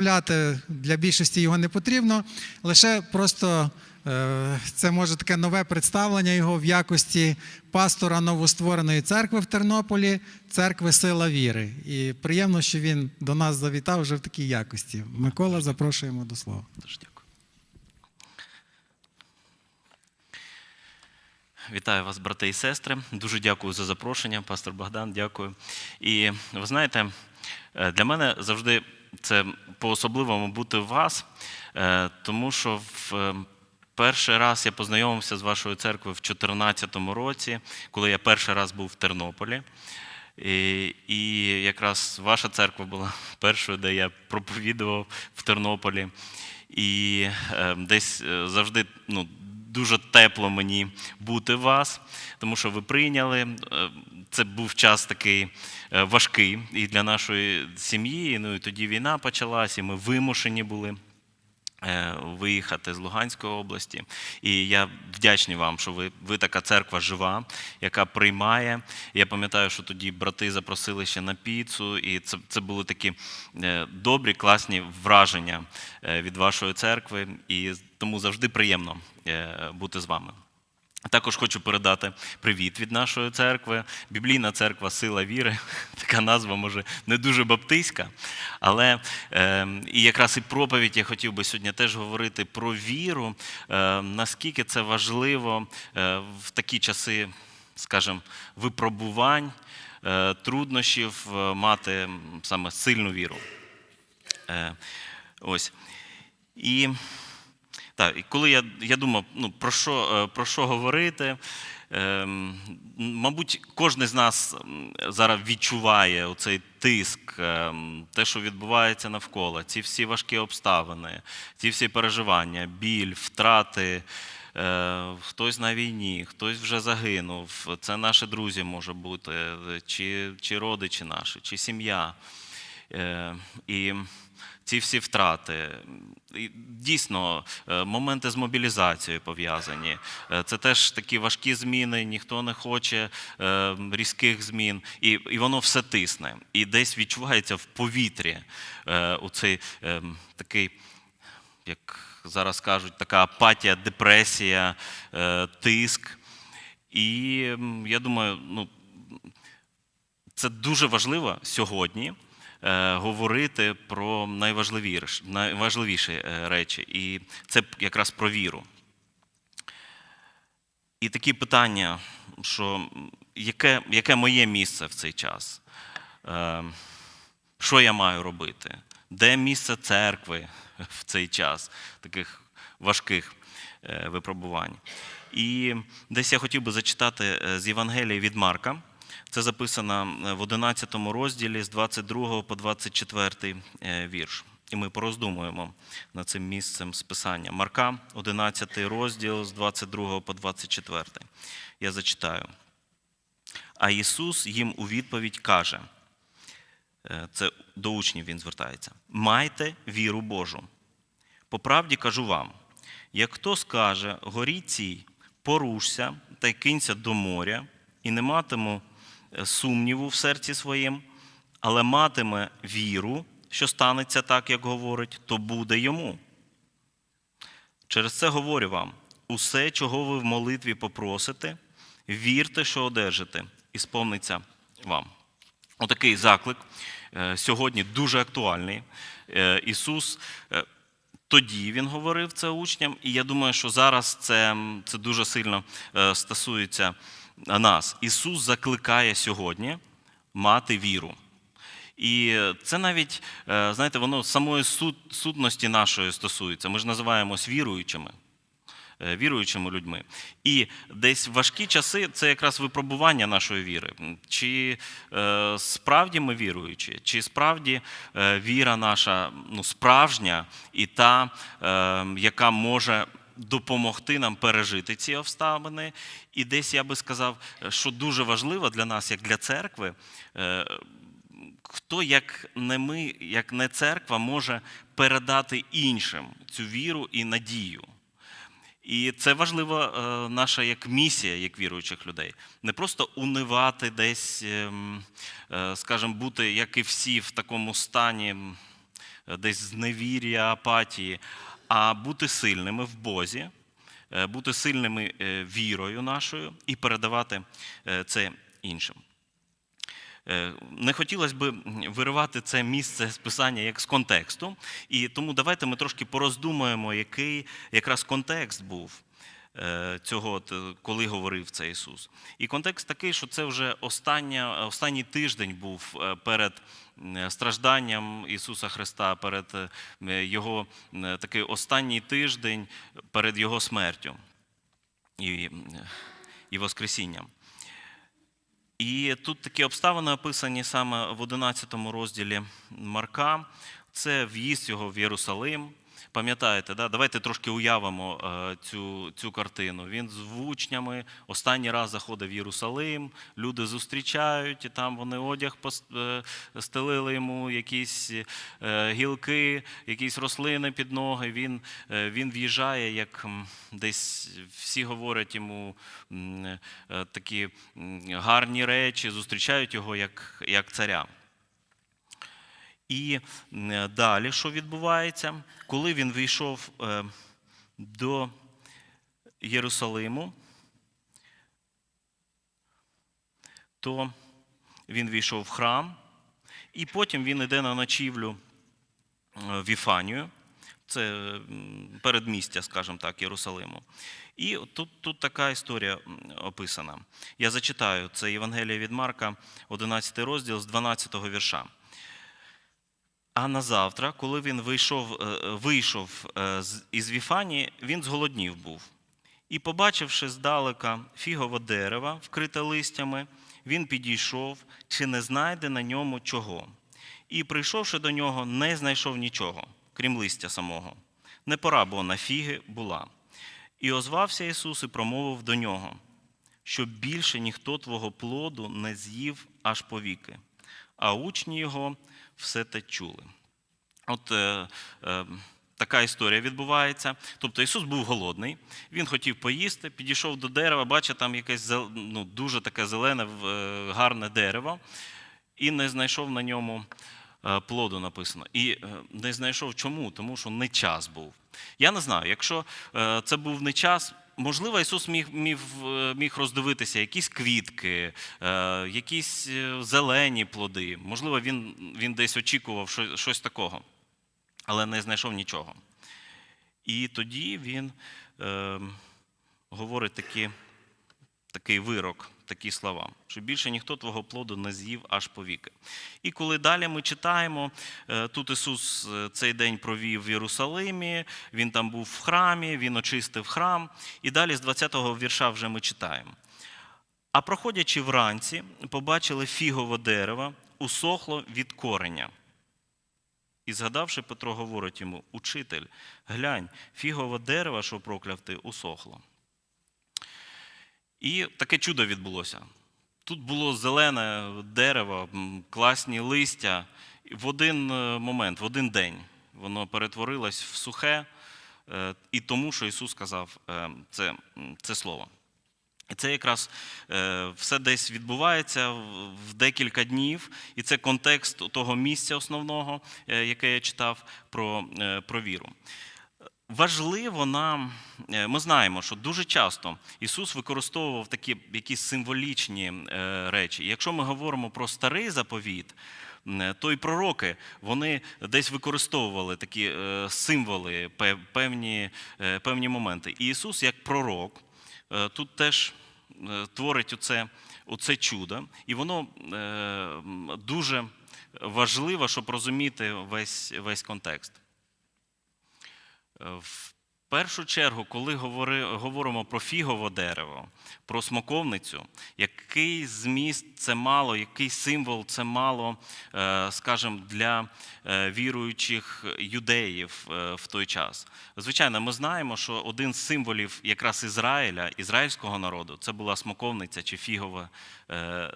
Представляти для більшості його не потрібно, лише просто е, це може таке нове представлення його в якості пастора новоствореної церкви в Тернополі, церкви Сила Віри. І приємно, що він до нас завітав вже в такій якості. Микола, запрошуємо до слова. Дуже дякую. Вітаю вас, брати і сестри. Дуже дякую за запрошення, пастор Богдан, дякую. І ви знаєте, е, для мене завжди це по-особливому бути у вас, е, тому що в е, перший раз я познайомився з вашою церквою в 2014 році, коли я перший раз був в Тернополі. І, і якраз ваша церква була першою, де я проповідував в Тернополі. І е, десь е, завжди ну, дуже тепло мені бути у вас, тому що ви прийняли. Це був час такий е, важкий і для нашої сім'ї. Ну і тоді війна почалась, і ми вимушені були е, виїхати з Луганської області. І я вдячний вам, що ви, ви така церква жива, яка приймає. Я пам'ятаю, що тоді брати запросили ще на піцу, і це, це були такі е, добрі, класні враження від вашої церкви. І тому завжди приємно бути з вами. Також хочу передати привіт від нашої церкви. Біблійна церква Сила віри. Така назва може не дуже баптистська. Але е, і якраз і проповідь я хотів би сьогодні теж говорити про віру, е, наскільки це важливо е, в такі часи, скажімо, випробувань, е, труднощів е, мати саме сильну віру. Е, ось. І так, і коли я, я думав, ну, про, що, е, про що говорити, ем, мабуть, кожен з нас зараз відчуває оцей тиск, ем, те, що відбувається навколо, ці всі важкі обставини, ці всі переживання, біль, втрати. Е, Хтось на війні, хтось вже загинув. Це наші друзі може бути, е, чи, чи родичі наші, чи сім'я. Е, І ці всі втрати. Дійсно, е, моменти з мобілізацією пов'язані. Е, Це теж такі важкі зміни, ніхто не хоче е, різких змін, і, і воно все тисне. І десь відчувається в повітрі е, оцей е, такий, як зараз кажуть, така апатія, депресія, тиск. І я думаю, ну, це дуже важливо сьогодні говорити про найважливіше, найважливіші е, речі. І це якраз про віру. І такі питання, що яке, яке моє місце в цей час? Е, Що я маю робити? Де місце церкви в цей час таких важких е, випробувань? І десь я хотів би зачитати е, з Євангелії від Марка. Це записано е, в 11 розділі з 22 по 24 е, вірш. І ми пороздумуємо над цим місцем списання. Марка, 11 розділ з 22 по 24. Я зачитаю. А Ісус їм у відповідь каже: е, це до учнів він звертається: майте віру Божу. По правді кажу вам: як хто скаже горі цій, порушся та й кинься до моря, і не матиму сумніву в серці своїм, але матиме віру, що станеться так, як говорить, то буде йому. Через це говорю вам: усе, чого ви в молитві попросите, вірте, що одержите, і сповниться вам. Отакий заклик е, сьогодні дуже актуальний. Е, Ісус е, тоді він говорив це учням, і я думаю, що зараз це, це дуже сильно е, стосується нас. Ісус закликає сьогодні мати віру. І це навіть, е, знаєте, воно самої сут, сутності нашої стосується. Ми ж називаємось віруючими. е, Віруючими людьми. І десь важкі часи це якраз випробування нашої віри. Чи е, справді ми віруючі, чи справді е, віра наша ну, справжня і та, е, яка може допомогти нам пережити ці обставини. І десь я би сказав, що дуже важливо для нас, як для церкви, е, хто, як не ми, як не церква, може передати іншим цю віру і надію. І це важлива е, наша як місія, як віруючих людей. Не просто унивати десь, ем, е, скажімо, бути, як і всі, в такому стані десь зневір'я, апатії, а бути сильними в Бозі, е, бути сильними е, вірою нашою і передавати е, це іншим. Не хотілося б виривати це місце з писання як з контексту, і тому давайте ми трошки пороздумаємо, який якраз контекст був цього, е, коли говорив це Ісус. І контекст такий, що це вже остання, останній тиждень був е, перед стражданням Ісуса Христа, перед е, Його такий останній тиждень перед Його смертю і, і Воскресінням. І тут такі обставини описані саме в 11 розділі Марка. Це в'їзд його в Єрусалим. Пам'ятаєте, да? давайте трошки уявимо е, цю, цю картину. Він з учнями останній раз заходив в Єрусалим, люди зустрічають, і там вони одяг е, стелили йому, якісь е, гілки, якісь рослини під ноги. Він, він в'їжджає, як десь всі говорять йому такі гарні речі, зустрічають його як, як царя. І е, далі, що відбувається, коли він війшов е, до Єрусалиму, то він війшов в храм, і потім він йде на ночівлю е, в Іфанію, це передмістя, скажімо так, Єрусалиму. І тут, тут така історія описана. Я зачитаю це Євангеліє від Марка, 11 розділ з 12 вірша. А на завтра, коли він вийшов, е, вийшов е, із Віфанії, він зголоднів був. І, побачивши здалека фігове дерево, вкрите листями, він підійшов, чи не знайде на ньому чого. І, прийшовши до нього, не знайшов нічого, крім листя самого. Не пора, бо на фіги була. І озвався Ісус і промовив до нього, щоб більше ніхто твого плоду не з'їв аж повіки. А учні його все те чули. От е, е, така історія відбувається. Тобто Ісус був голодний, він хотів поїсти, підійшов до дерева, бачить там якесь ну, дуже таке зелене, е, гарне дерево, і не знайшов на ньому е, плоду написано. І е, не знайшов чому? Тому що не час був. Я не знаю, якщо це був не час. Можливо, Ісус міг, міг, е, міг роздивитися якісь квітки, е, якісь е, зелені плоди. Можливо, він, він десь очікував щось, щось такого, але не знайшов нічого. І тоді він е, говорить такі, такий вирок, такі слова, що більше ніхто твого плоду не з'їв аж повіки. І коли далі ми читаємо, е, тут Ісус е, цей день провів в Єрусалимі, Він там був в храмі, Він очистив храм. І далі з 20-го вірша вже ми читаємо. А проходячи вранці, побачили фігове дерево, усохло від кореня. І згадавши, Петро говорить йому: Учитель, глянь, фігове дерево, що прокляв ти, усохло. І таке чудо відбулося. Тут було зелене дерево, класні листя. В один е, момент, в один день воно перетворилось в сухе, е, і тому, що Ісус сказав е, це, це слово. І це якраз все десь відбувається в- декілька днів, і це контекст того місця основного, яке я читав про, про віру. Важливо нам, е, ми знаємо, що дуже часто Ісус використовував такі якісь символічні е, речі. Якщо ми говоримо про старий заповіт, то і пророки вони десь використовували такі е, символи, певні, е, певні моменти. І Ісус, як пророк, е, тут теж е, творить оце, оце чудо, і воно е, дуже важливо, щоб розуміти весь, весь контекст. В першу чергу, коли говори, говоримо про фігове дерево, про смоковницю, який зміст це мало, який символ це мало, е, скажімо, для е, віруючих юдеїв е, в той час. Звичайно, ми знаємо, що один з символів якраз Ізраїля, ізраїльського народу, це була смоковниця чи фігове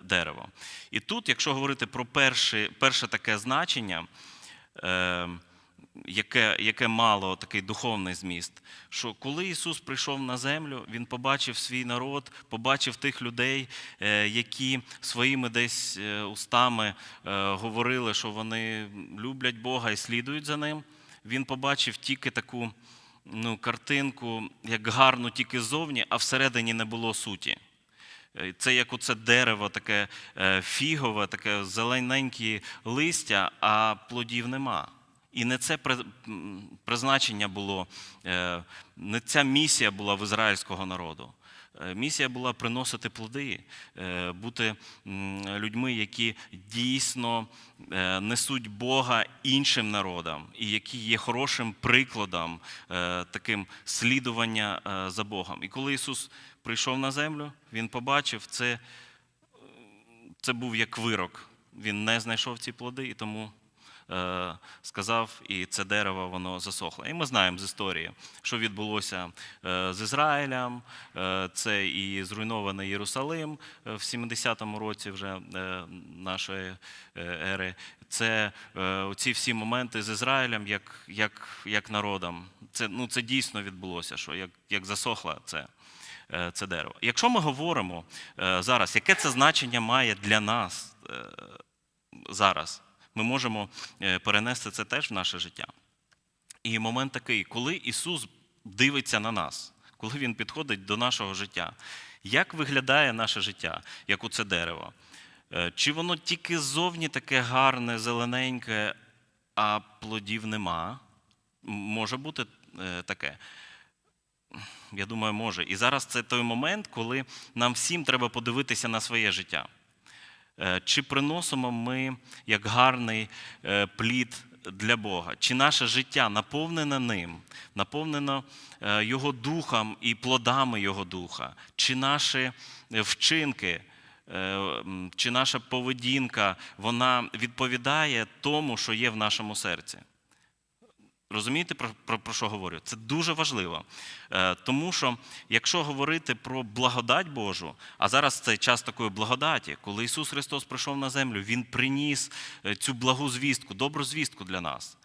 дерево. І тут, якщо говорити про перше, перше таке значення, яке, яке мало такий духовний зміст. Що коли Ісус прийшов на землю, Він побачив свій народ, побачив тих людей, е, які своїми десь е, устами е, говорили, що вони люблять Бога і слідують за ним. Він побачив тільки таку ну, картинку, як гарну тільки ззовні, а всередині не було суті. Це як оце дерево, таке фігове, таке зелененьке листя, а плодів нема. І не це призначення було, е, не ця місія була в ізраїльського народу. Е, Місія була приносити плоди, е, бути людьми, які дійсно несуть Бога іншим народам, і які є хорошим прикладом таким слідування за Богом. І коли Ісус прийшов на землю, Він побачив це, це був як вирок. Він не знайшов ці плоди, і тому сказав, і це дерево воно засохло. І ми знаємо з історії, що відбулося е, з Ізраїлем. Е, це і зруйнований Єрусалим е, в 70-му році вже е, нашої е, ери. Це е, оці всі моменти з Ізраїлем як, як, як народом. Це, ну, це дійсно відбулося, що як, як засохло це е, це дерево. Якщо ми говоримо е, зараз, яке це значення має для нас е, зараз, ми можемо е, перенести це теж в наше життя. І момент такий, коли Ісус дивиться на нас, коли Він підходить до нашого життя, як виглядає наше життя, як оце дерево? Е, Чи воно тільки ззовні таке гарне, зелененьке, а плодів нема? Може бути е, таке. Я думаю, може. І зараз це той момент, коли нам всім треба подивитися на своє життя. Е, Чи приносимо ми як гарний е, плід для Бога? Чи наше життя наповнене ним, наповнено е, Його духом і плодами Його духа? Чи наші вчинки, чи наша поведінка вона відповідає тому, що є в нашому серці? Розумієте, про, про, про що говорю? Це дуже важливо. Е, тому що якщо говорити про благодать Божу, а зараз це час такої благодаті, коли Ісус Христос прийшов на землю, Він приніс е, цю благу звістку, добру звістку для нас.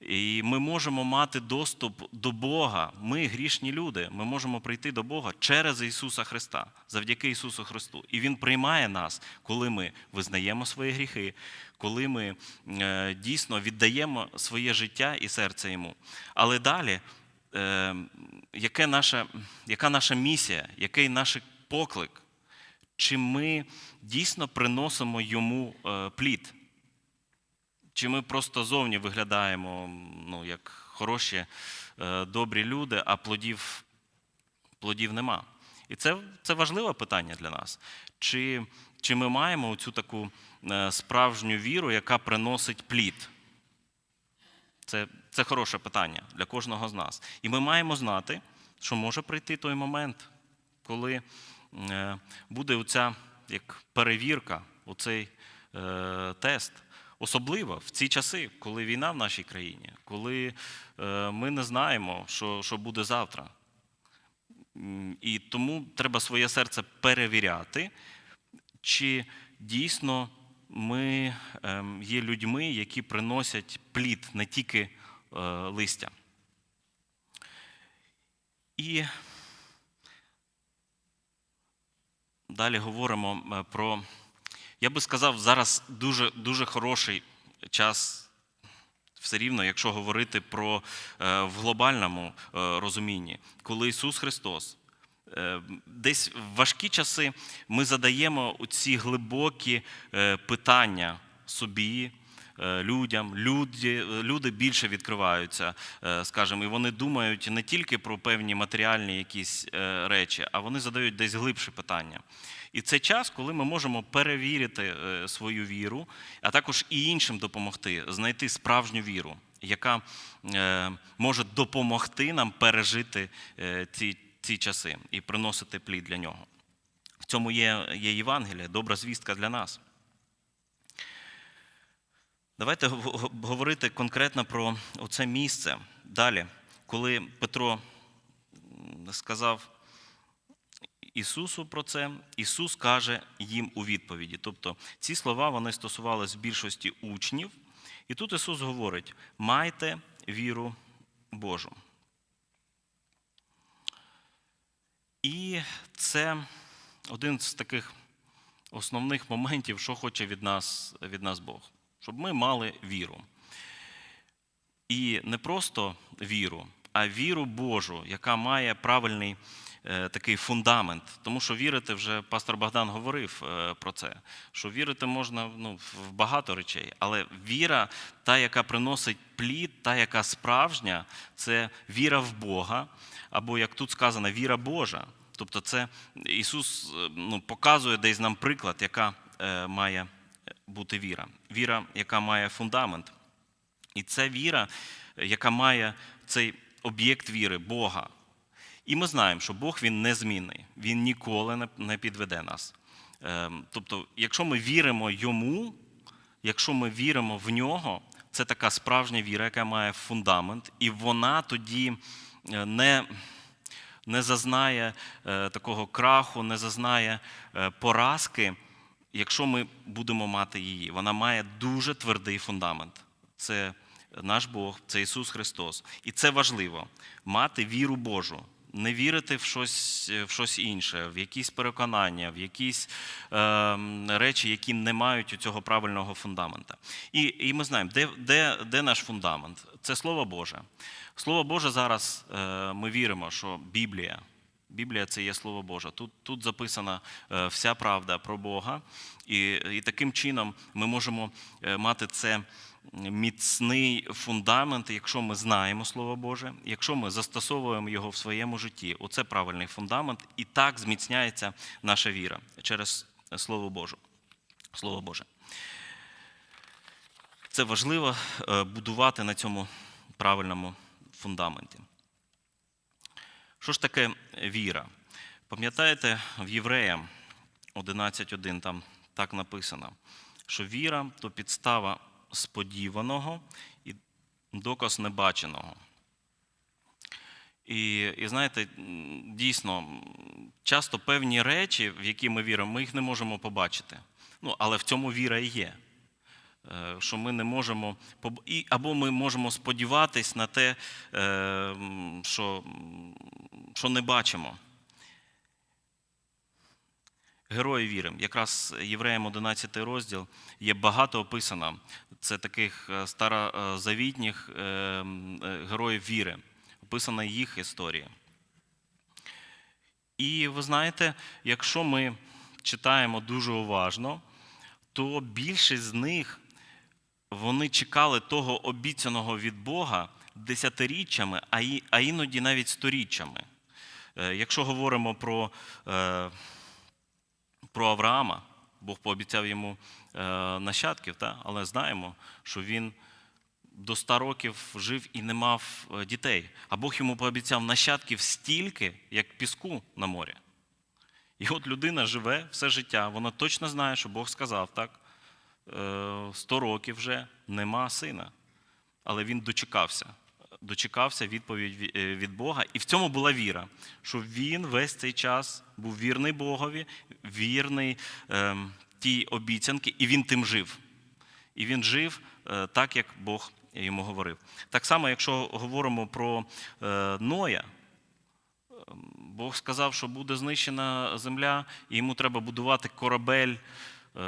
І ми можемо мати доступ до Бога. Ми грішні люди. Ми можемо прийти до Бога через Ісуса Христа, завдяки Ісусу Христу. І Він приймає нас, коли ми визнаємо свої гріхи, коли ми е, дійсно віддаємо своє життя і серце Йому. Але далі, е, яке наша, яка наша місія, який наш поклик? Чи ми дійсно приносимо йому е, плід? Чи ми просто зовні виглядаємо ну, як хороші, е, добрі люди, а плодів, плодів нема? І це, це важливе питання для нас. Чи, чи ми маємо цю таку е, справжню віру, яка приносить плід? Це, це хороше питання для кожного з нас. І ми маємо знати, що може прийти той момент, коли е, буде оця як перевірка, оцей е, тест. Особливо в ці часи, коли війна в нашій країні, коли е, ми не знаємо, що, що буде завтра. І тому треба своє серце перевіряти, чи дійсно ми ем, є людьми, які приносять плід, не тільки е, листя. І далі говоримо е, про, я би сказав, зараз дуже, дуже хороший час все рівно, якщо говорити про е, в глобальному е, розумінні, коли Ісус Христос. е, Десь в важкі часи ми задаємо ці глибокі питання собі, людям. Люди, люди більше відкриваються, скажімо, і вони думають не тільки про певні матеріальні якісь речі, а вони задають десь глибші питання. І це час, коли ми можемо перевірити е, свою віру, а також і іншим допомогти знайти справжню віру, яка е, може допомогти нам пережити е, ці, ці часи і приносити плід для нього. В цьому є, є Євангеліє, добра звістка для нас. Давайте гов- гов- говорити конкретно про це місце. Далі, коли Петро сказав Ісусу про це, Ісус каже їм у відповіді. Тобто ці слова вони стосувалися більшості учнів. І тут Ісус говорить: майте віру Божу. І це один з таких основних моментів, що хоче від нас, від нас Бог, щоб ми мали віру. І не просто віру, а віру Божу, яка має правильний такий фундамент. Тому що вірити вже пастор Богдан говорив е, про це, що вірити можна ну, в багато речей, але віра, та, яка приносить плід, та, яка справжня, це віра в Бога, або як тут сказано, віра Божа. Тобто, це Ісус е, ну, показує десь нам приклад, яка е, має бути віра. Віра, яка має фундамент. І це віра, яка має цей об'єкт віри, Бога. І ми знаємо, що Бог він незмінний, Він ніколи не- підведе нас. Ем, Тобто, якщо ми віримо йому, якщо ми віримо в нього, це така справжня віра, яка має фундамент, і вона тоді е, не, не зазнає е, такого краху, не зазнає е, поразки, якщо ми будемо мати її. Вона має дуже твердий фундамент. Це наш Бог, це Ісус Христос. І це важливо мати віру Божу. Не вірити в щось, в щось інше, в якісь переконання, в якісь е, речі, які не мають у цього правильного фундамента. І, і ми знаємо, де, де, де наш фундамент? Це Слово Боже. Слово Боже зараз е, ми віримо, що Біблія. Біблія це є Слово Боже. Тут, тут записана е, вся правда про Бога, і, і таким чином ми можемо е, мати це міцний фундамент, якщо ми знаємо Слово Боже, якщо ми застосовуємо його в своєму житті. Оце правильний фундамент, і так зміцняється наша віра через Слово Боже. Слово Боже. Це важливо е, будувати на цьому правильному фундаменті. Що ж таке віра? Пам'ятаєте, в Євреям 11.1 там так написано, що віра то підстава сподіваного і доказ небаченого. І, і знаєте, дійсно, часто певні речі, в які ми віримо, ми їх не можемо побачити. Ну, але в цьому віра і є. Е, Що ми не можемо і, або ми можемо сподіватись на те, е, що, що не бачимо. Герої віри. Якраз Євреям 11 розділ є багато описано. Це таких е, старозавітніх е, е, героїв віри. Описана їх історія. І ви знаєте, якщо ми читаємо дуже уважно, то більшість з них вони чекали того обіцяного від Бога десятиріччями, а іноді навіть сторіччями. Якщо говоримо про, про Авраама, Бог пообіцяв йому е, нащадків, та? але знаємо, що він до 100 років жив і не мав е, дітей. А Бог йому пообіцяв нащадків стільки, як піску на морі. І от людина живе все життя, вона точно знає, що Бог сказав так. е, 100 років вже нема сина. Але він дочекався. Дочекався відповідь е, від Бога. І в цьому була віра, що він весь цей час був вірний Богові, вірний ем, тій обіцянки, і він тим жив. І він жив е, так, як Бог йому говорив. Так само, якщо говоримо про е, Ноя, Бог сказав, що буде знищена земля, і йому треба будувати корабель е,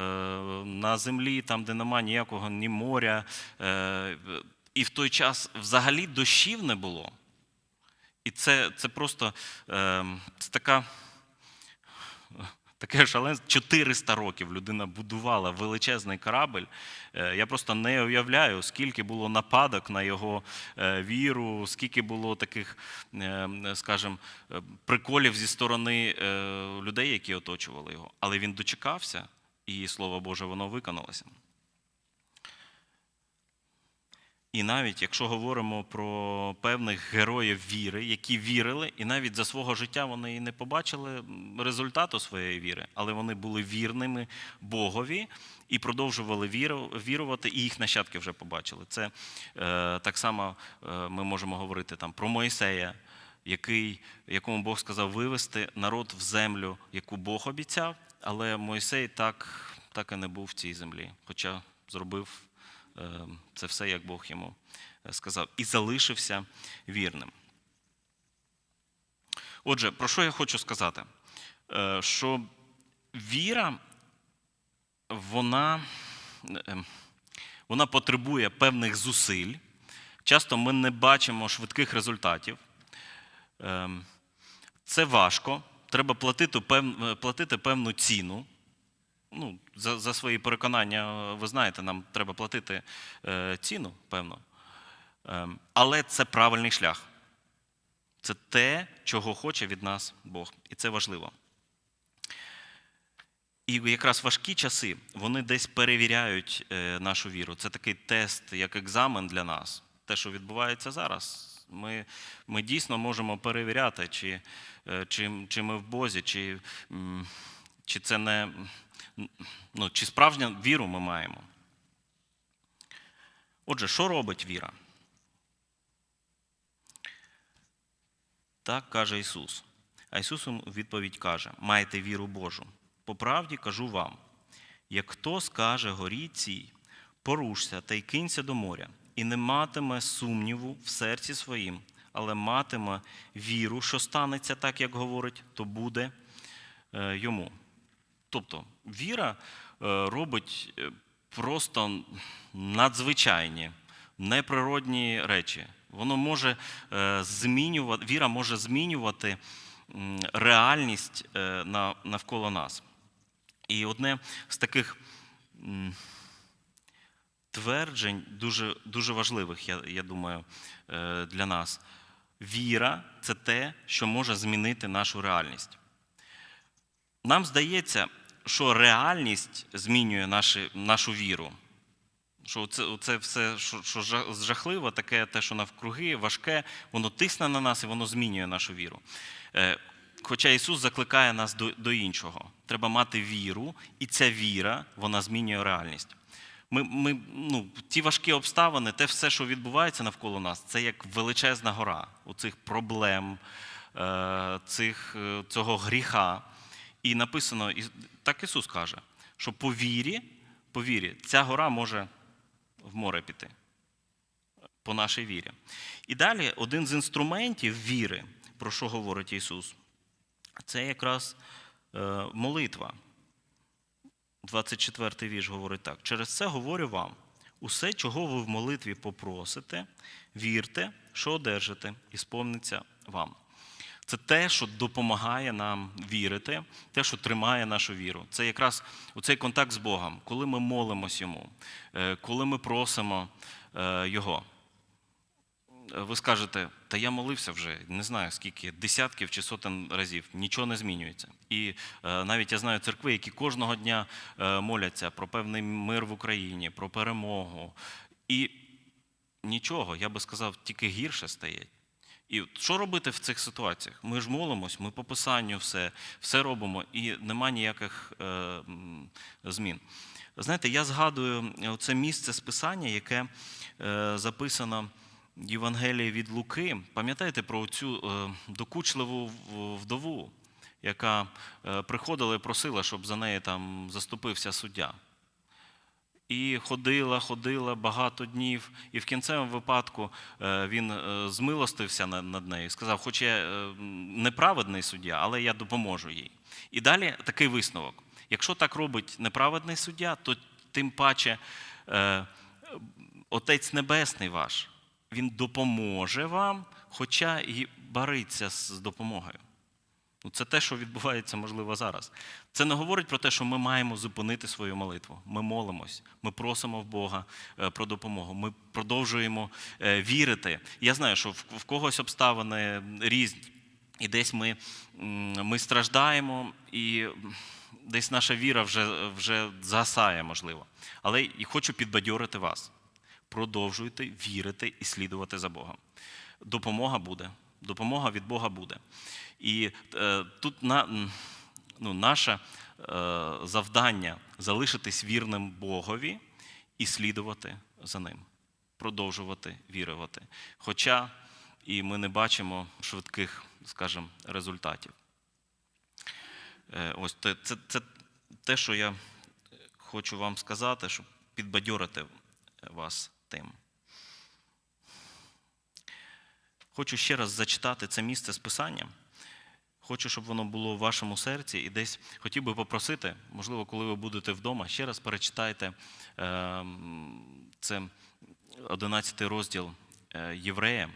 на землі, там, де нема ніякого ні моря. І в той час взагалі дощів не було. І це, це просто е, це така. Таке шаленство. 400 років людина будувала величезний корабль. Е, Я просто не уявляю, скільки було нападок на його е, віру, скільки було таких, е, скажімо, е, приколів зі сторони людей, які оточували його. Але він дочекався, і слово Боже, воно виконалося. І навіть якщо говоримо про певних героїв віри, які вірили, і навіть за свого життя вони і не побачили результату своєї віри, але вони були вірними Богові і продовжували віру- вірувати, і їх нащадки вже побачили. Це е, так само е, ми можемо говорити там про Моїсея, який, якому Бог сказав вивести народ в землю, яку Бог обіцяв, але Мойсей так, так і не був в цій землі, хоча зробив це все, як Бог йому е, сказав, і залишився вірним. Отже, про що я хочу сказати? Е, Що віра, вона, е, вона потребує певних зусиль. Часто ми не бачимо швидких результатів. Ем, Це важко. Треба платити, платити певну ціну. Ну, за, за свої переконання, ви знаєте, нам треба платити е, ціну, певно. Ем, але це правильний шлях. Це те, чого хоче від нас Бог. І це важливо. І якраз важкі часи вони десь перевіряють е, нашу віру. Це такий тест, як екзамен для нас. Те, що відбувається зараз. Ми, ми дійсно можемо перевіряти, чи, е, чи, чи ми в Бозі, чи, чи це не ну, чи справжню віру ми маємо. Отже, що робить віра? Так каже Ісус. А Ісус відповідь каже: Майте віру Божу. По правді кажу вам: як хто скаже горі цій, порушся та й кинься до моря, і не матиме сумніву в серці своїм, але матиме віру, що станеться так, як говорить, то буде е, йому. Тобто віра е, робить е, просто надзвичайні, неприродні речі. Воно може е, змінювати, віра може змінювати реальність навколо нас. І одне з таких тверджень дуже, дуже важливих, я, я думаю, для нас. Віра це те, що може змінити нашу реальність. Нам здається, що реальність змінює наші, нашу віру. Що це, це все, що, що жахливо, таке те, що навкруги, важке, воно тисне на нас і воно змінює нашу віру. Е, Хоча Ісус закликає нас до, до іншого. Треба мати віру, і ця віра вона змінює реальність. Ми, ми, ну, ті важкі обставини, те все, що відбувається навколо нас, це як величезна гора у цих проблем, е, цих, е, цього гріха. І написано, і так Ісус каже, що по вірі, по вірі ця гора може в море піти. По нашій вірі. І далі один з інструментів віри, про що говорить Ісус, це якраз е, молитва. 24-й вірш говорить так: через це говорю вам: усе, чого ви в молитві попросите, вірте, що одержите, і сповниться вам. Це те, що допомагає нам вірити, те, що тримає нашу віру. Це якраз цей контакт з Богом, коли ми молимось йому, е, коли ми просимо е, Його. Ви скажете, та я молився вже, не знаю скільки, десятків чи сотень разів, нічого не змінюється. І е, навіть я знаю церкви, які кожного дня е, моляться про певний мир в Україні, про перемогу. І нічого, я би сказав, тільки гірше стає. І що робити в цих ситуаціях? Ми ж молимось, ми по писанню все, все робимо, і нема ніяких е, змін. Знаєте, я згадую це місце з писання, яке е, записано в Євангелії від Луки. Пам'ятаєте про цю е, докучливу вдову, яка е, приходила і просила, щоб за неї там заступився суддя. І ходила, ходила багато днів, і в кінцевому випадку е, він е, змилостився над нею, сказав, хоч я е, неправедний суддя, але я допоможу їй. І далі такий висновок: якщо так робить неправедний суддя, то тим паче Отець Небесний ваш, він допоможе вам, хоча і бариться з допомогою. Ну, це те, що відбувається, можливо, зараз. Це не говорить про те, що ми маємо зупинити свою молитву. Ми молимось, ми просимо в Бога е, про допомогу. Ми продовжуємо е, вірити. Я знаю, що в когось обставини різні, і десь ми, ми страждаємо, і десь наша віра вже, вже згасає, можливо. Але і хочу підбадьорити вас. Продовжуйте вірити і слідувати за Богом. Допомога буде. Допомога від Бога буде. І е, тут на, ну, наше е, завдання залишитись вірним Богові і слідувати за ним, продовжувати вірувати. Хоча і ми не бачимо швидких, скажімо, результатів. Е, ось це, це, це те, що я хочу вам сказати, щоб підбадьорити вас тим. Хочу ще раз зачитати це місце з Писанням. Хочу, щоб воно було в вашому серці, і десь хотів би попросити, можливо, коли ви будете вдома, ще раз перечитайте е, це 11 розділ е, Єврея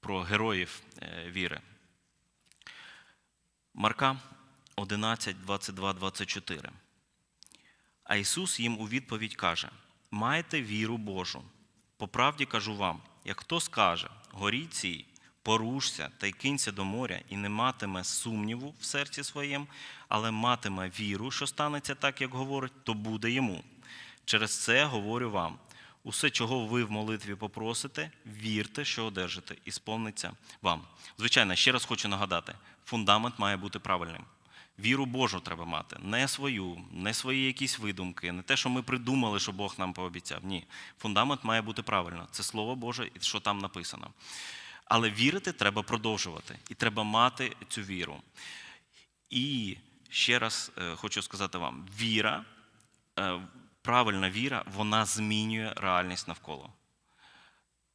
про героїв е, віри. Марка 11, 22, 24. А Ісус їм у відповідь каже: Майте віру Божу. По правді кажу вам, як хто скаже, горіть цій, порушся та й кинься до моря, і не матиме сумніву в серці своєму, але матиме віру, що станеться так, як говорить, то буде йому. Через це говорю вам: усе, чого ви в молитві попросите, вірте, що одержите, і сповниться вам. Звичайно, ще раз хочу нагадати: фундамент має бути правильним. Віру Божу треба мати, не свою, не свої якісь видумки, не те, що ми придумали, що Бог нам пообіцяв. Ні. Фундамент має бути правильно. Це Слово Боже, і що там написано. Але вірити треба продовжувати, і треба мати цю віру. І ще раз е, хочу сказати вам: віра, е, правильна віра, вона змінює реальність навколо.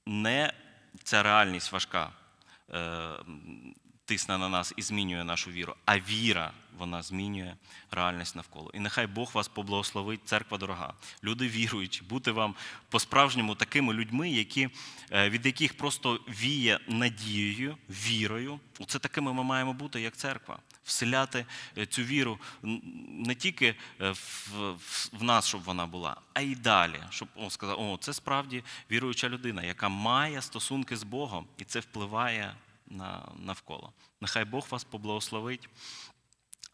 Не ця реальність важка е, тисне на нас і змінює нашу віру, а віра вона змінює реальність навколо. І нехай Бог вас поблагословить, церква дорога. Люди віруючі, бути вам по-справжньому такими людьми, які, е, від яких просто віє надією, вірою. Оце такими ми маємо бути, як церква. Вселяти е, цю віру не тільки е, в, в, в нас, щоб вона була, а й далі, щоб о, сказав, о, це справді віруюча людина, яка має стосунки з Богом, і це впливає навколо. Нехай Бог вас поблагословить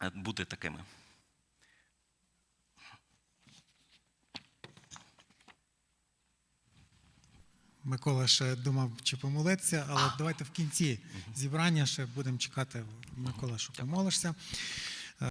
е, бути такими. Микола ще думав, чи помолитися, але давайте в кінці зібрання ще будемо чекати, Микола, що помолишся.